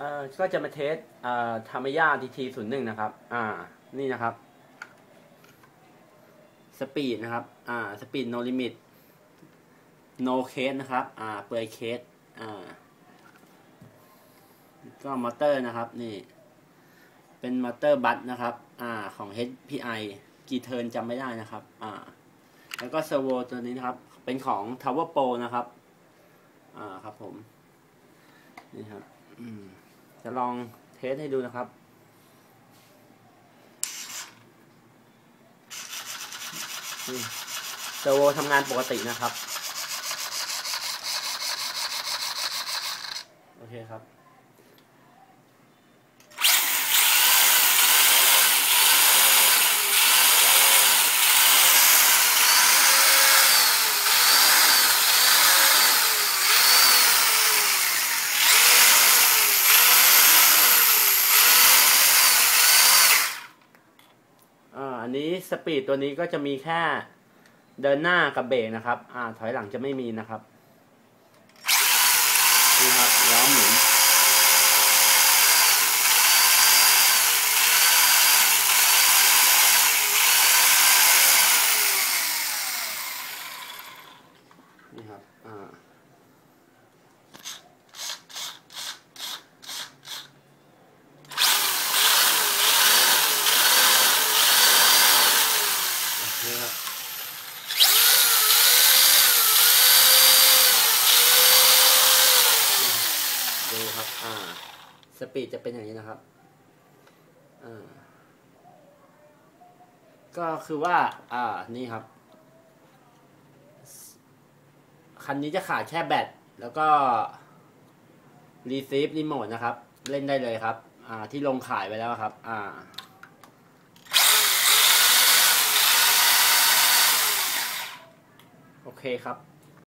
เอ่อก็จะมาเทสเอ่อทามิยาทีทีศูนย์หนึ่งนะครับ อ่า นี่นะครับ สปีดนะครับ อ่า สปีดโนลิมิต โนเคสนะครับ อ่า เปลือยเคส อ่า ก็มอเตอร์นะครับ นี่ เป็นมอเตอร์บัสนะครับ อ่า ของ HPI กี่เทิร์นจำไม่ได้นะครับ อ่า แล้วก็เซอร์โวตัวนี้นะครับ เป็นของ Tower Pro นะครับ อ่า ครับผม นี่ครับ อืม จะลองเทสให้ดูนะครับเซอร์โวทำงานปกตินะครับ โอเคครับ อันนี้สปีดตัวนี้ก็จะมีแค่เดินหน้ากับเบรกนะครับ อ่า ถอยหลังจะไม่มีนะครับนี่ครับล้อหมุนนี่ครับ อ่า โอเคครับ ดูครับ อ่า สปีดจะเป็นอย่างนี้นะครับ อ่า ก็คือว่า อ่า นี่ครับ คันนี้จะขาดแค่แบต แล้วก็รีเซิฟรีโมทนะครับ เล่นได้เลยครับ อ่า ที่ลงขายไปแล้วครับ อ่าโอเคครับ